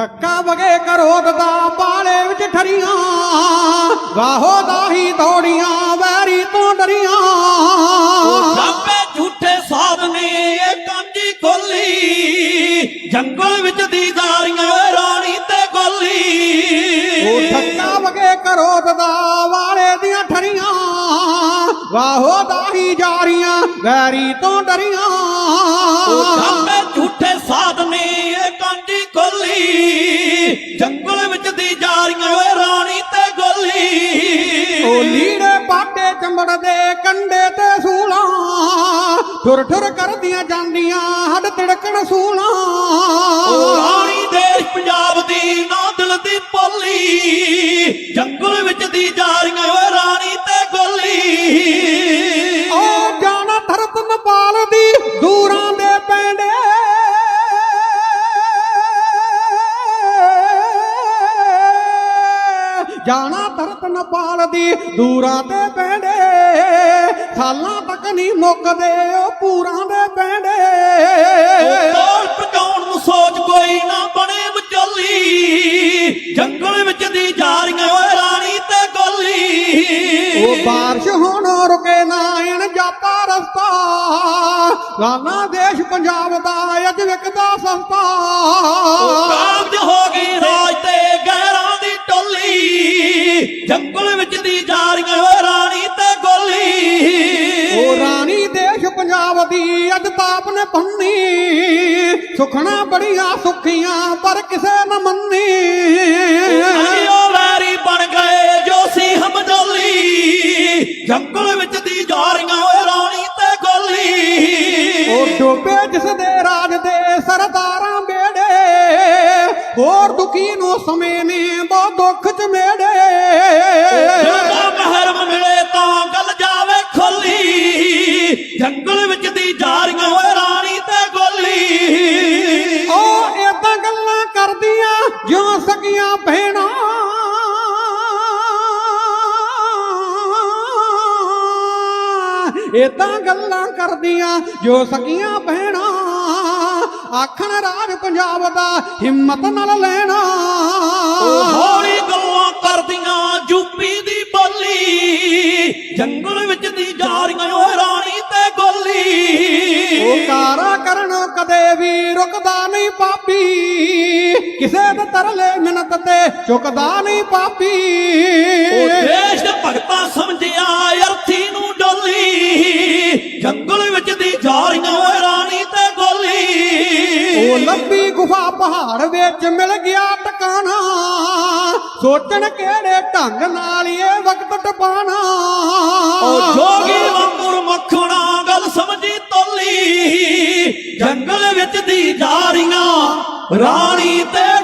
ਠੱਕਾ ਵਗੇ ਕਰੋਦ ਦਾ ਬਾਲੇ ਵਿੱਚ ਠਰੀਆਂ ਵਾਹੋ ਦਾਹੀ ਦੌੜੀਆਂ ਵੈਰੀ ਤੋਂ ਡਰੀਆਂ। ਸਾਬੇ ਝੂਠੇ ਸਾਧ ਨੇ ਇਹ ਕਾਂਜੀ ਖੋਲੀ। ਜੰਗਲ ਵਿੱਚ ਦੀ ਦਾਰੀਆਂ ਰਾਣੀ ਤੇ ਉਹ ਗੋਲੀ ਠੱਕਾ ਵਗੇ ਕਰੋਦ ਦਾ ਵਾਲੇ ਦੀਆਂ ਠਰੀਆਂ ਵਾਹੋ ਦਾਹੀ ਜਾਰੀਆਂ ਵੈਰੀ ਤੋਂ ਡਰੀਆਂ। ਸਾਬੇ ਝੂਠੇ ਸਾਧ ਜੰਗਲ ਵਿੱਚ ਦੀ ਜਾਰੀਆਂ ਓਏ ਰਾਣੀ ਤੇ ਗੋਲੀ। ਉਹ ਲੀੜੇ ਪਾਟੇ ਚੰਬੜ ਦੇ ਕੰਡੇ ਤੇ ਸੂਲਾਂ ਠੁਰ ਠੁਰ ਕਰਦੀਆਂ ਜਾਂਦੀਆਂ ਹੱਡ ਤਿੜਕਣ ਸੂਲਾਂ। ਰਾਣੀ ਦੇਸ਼ ਪੰਜਾਬ ਦੀ ਨਾ ਦਿਲ ਦੀ ਪੋਲੀ ਜੰਗਲ ਵਿੱਚ ਦੀ ਜਾਰੀਆਂ ਓਏ ਰਾਣੀ ਤੇ ਗੋਲੀ। ਉਹ ਜਾਣਾ ਧਰਤ ਨਪਾਲ ਜਾਣਾ ਧਰਤ ਨਪਾਲ ਦੀ ਦੂਰਾਂ ਦੇ ਪੈਂਡੇ। ਸਾਲਾਂ ਤੱਕ ਨਹੀਂ ਮੁੱਕਦੇ ਉਹ ਪੂਰਾਂ ਦੇ ਪੈਂਡੇ। ਕੋਲ ਪਕਾਉਣ ਨੂੰ ਸੋਚ ਕੋਈ ਨਾ ਬਣੇ ਵਿਚੋਲੀ। ਜੰਗਲ ਵਿੱਚ ਦੀ ਜਾਰੀਆਂ ਓਏ ਰਾਣੀ ਤੇ ਗੋਲੀ। ਉਹ ਬਾਰਿਸ਼ ਹੁਣ ਰੁਕੇ ਨਾ ਐਨ ਜਾਤਾ ਰਸਤਾ। ਲਾਨਾ ਦੇਸ਼ ਪੰਜਾਬ ਦਾ ਅੱਜ ਵਿਕਦਾ ਸਸਤਾ। ਜੰਗਲ ਵਿੱਚ ਦੀ ਜਾਰੀਆਂ ਓਏ ਰਾਣੀ ਤੇ ਗੋਲੀ। ਉਹ ਰਾਣੀ ਦੇਸ਼ ਪੰਜਾਬ ਦੀ ਅੱਜ ਤਾਪ ਨੇ ਪੰਨੀ ਸੁਖਣਾ ਬੜੀਆਂ ਸੁਖੀਆਂ ਪਰ ਕਿਸੇ न ਮੰਨੀ। ਉਹ ਵੈਰੀ ਬਣ ਗਏ ਜੋ ਸੀ ਹਮਦੋਲੀ ਜੰਗਲ ਵਿੱਚ ਦੀ ਜਾਰੀਆਂ ਓਏ ਰਾਣੀ ਤੇ ਗੋਲੀ। ਉਹ ਡੋਬੇ ਜਿਸ ਦੇ ਹੋਰ ਦੁਖੀ ਨੂੰ ਸਮੇਂ ਨੇ ਬਹੁਤ ਦੁੱਖ ਚ ਮੇੜੇ ਜਦੋਂ ਮਹਿਰਮ ਮਿਲੇ ਤਾਂ ਗੱਲ ਜਾਵੇ ਖੋਲੀ। ਜੰਗਲ ਵਿੱਚ ਦੀ ਜਾਰੀਆਂ ਓਏ ਰਾਣੀ ਤੇ ਗੋਲੀ। ਉਹ ਏਦਾਂ ਗੱਲਾਂ ਕਰਦੀਆਂ ਜਿਉਂ ਸਕੀਆਂ ਭੈਣਾਂ। ਏਦਾਂ ਗੱਲਾਂ ਕਰਦੀਆਂ ਜੋ ਸਕੀਆਂ ਭੈਣਾਂ। ਆਖਣ ਰਾਜ ਪੰਜਾਬ ਦਾ ਹਿੰਮਤ ਨਾਲ ਲੈਣਾ। ਹੌਲੀ ਗੱਲਾਂ ਕਰਦੀਆਂ ਯੂਪੀ ਦੀ ਬੋਲੀ ਜੰਗਲ ਵਿੱਚ ਦੀ ਜਾਰੀਆਂ ਓਏ ਰਾਣੀ ਤੇ ਗੋਲੀ। ਉਹ ਕਾਰਾ ਕਰਨ ਕਦੇ ਵੀ ਰੁਕਦਾ ਨਹੀਂ ਪਾਪੀ ਕਿਸੇ ਦੇ ਤਰਲੇ ਮਿਹਨਤ ਤੇ ਚੁੱਕਦਾ ਨਹੀਂ ਪਾਪੀ। ਉਹ ਦੇਸ਼ ਦੇ ਭਗਤਾਂ ਸਮਝਿਆ ਲੰਬੀ ਗੁਫਾ ਪਹਾੜ ਵਿੱਚ ਮਿਲ ਗਿਆ ਟਿਕਾਣਾ। ਸੋਚਣ ਕਿਹੜੇ ਢੰਗ ਨਾਲ ਇਹ ਵਕਤ ਟਪਾਣਾ। ਉਹ ਜੋਗੀ ਵਾਂਗੁਰ ਮੱਖਣਾ, ਗੱਲ ਸਮਝੀ ਤੋਲੀ। ਜੰਗਲ ਵਿੱਚ ਦੀ ਜਾਰੀਆਂ, ਰਾਣੀ ਤੇ